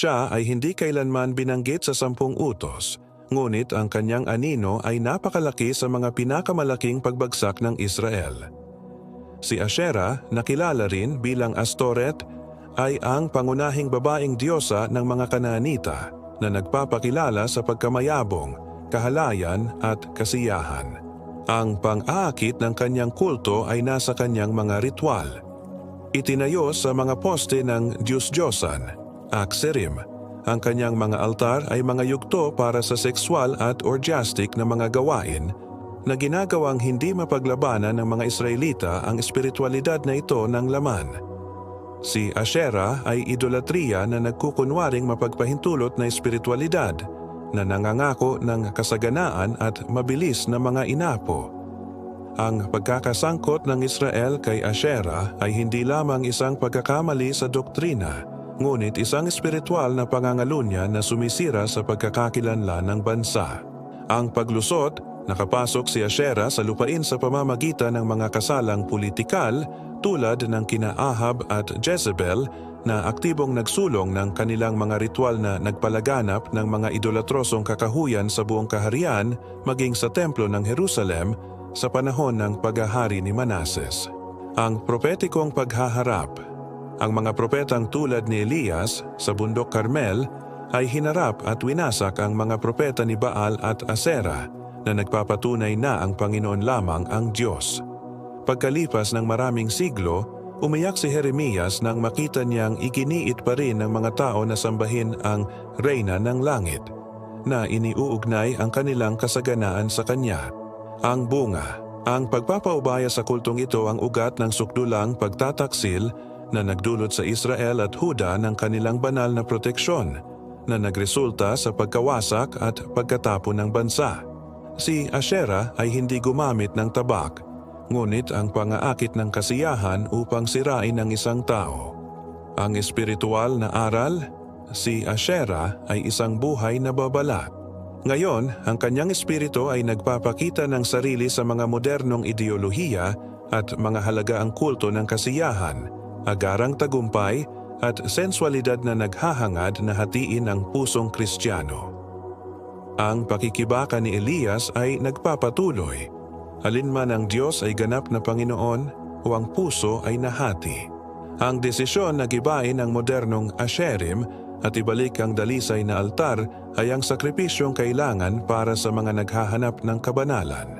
Siya ay hindi kailanman binanggit sa sampung utos, ngunit ang kanyang anino ay napakalaki sa mga pinakamalaking pagbagsak ng Israel. Si Asherah, nakilala rin bilang Astoret, ay ang pangunahing babaeng diyosa ng mga Kanaanita na nagpapakilala sa pagkamayabong, kahalayan at kasiyahan. Ang pang-aakit ng kanyang kulto ay nasa kanyang mga ritual. Itinayo sa mga poste ng Diyos-Diyosan, Akserim. Ang kanyang mga altar ay mga yugto para sa sexual at orgiastic na mga gawain na ginagawang hindi mapaglabanan ng mga Israelita ang espiritualidad na ito ng laman. Si Asherah ay idolatriya na nagkukunwaring mapagpahintulot na espiritualidad na nangangako ng kasaganaan at mabilis na mga inapo. Ang pagkakasangkot ng Israel kay Asherah ay hindi lamang isang pagkakamali sa doktrina, ngunit isang espiritual na pangangalunya na sumisira sa pagkakakilanlan ng bansa. Ang paglusot, nakapasok si Asherah sa lupain sa pamamagitan ng mga kasalang politikal tulad ng kina Ahab at Jezebel na aktibong nagsulong ng kanilang mga ritual na nagpalaganap ng mga idolatrosong kakahuyan sa buong kaharian maging sa templo ng Jerusalem sa panahon ng paghahari ni Manases. Ang propetikong paghaharap Ang mga propetang tulad ni Elias sa bundok Carmel ay hinarap at winasak ang mga propeta ni Baal at Asera na nagpapatunay na ang Panginoon lamang ang Diyos. Pagkalipas ng maraming siglo, umiyak si Jeremias nang makita niyang iginiit pa rin ng mga tao na sambahin ang Reyna ng Langit, na iniuugnay ang kanilang kasaganaan sa kanya. Ang bunga, ang pagpapaubaya sa kultong ito ang ugat ng sukdulang pagtataksil na nagdulot sa Israel at Huda ng kanilang banal na proteksyon na nagresulta sa pagkawasak at pagkatapo ng bansa. Si Asherah ay hindi gumamit ng tabak, ngunit ang pangaakit ng kasiyahan upang sirain ang isang tao. Ang espiritual na aral, si Asherah ay isang buhay na babalat. Ngayon, ang kanyang espiritu ay nagpapakita ng sarili sa mga modernong ideolohiya at mga halagaang kulto ng kasiyahan, agarang tagumpay at sensualidad na naghahangad na hatiin ang pusong kristyano. Ang pakikibaka ni Elias ay nagpapatuloy. Alinman ang Diyos ay ganap na Panginoon o ang puso ay nahati. Ang desisyon na gibain ang modernong Asherim at ibalik ang dalisay na altar ay ang sakripisyong kailangan para sa mga naghahanap ng kabanalan.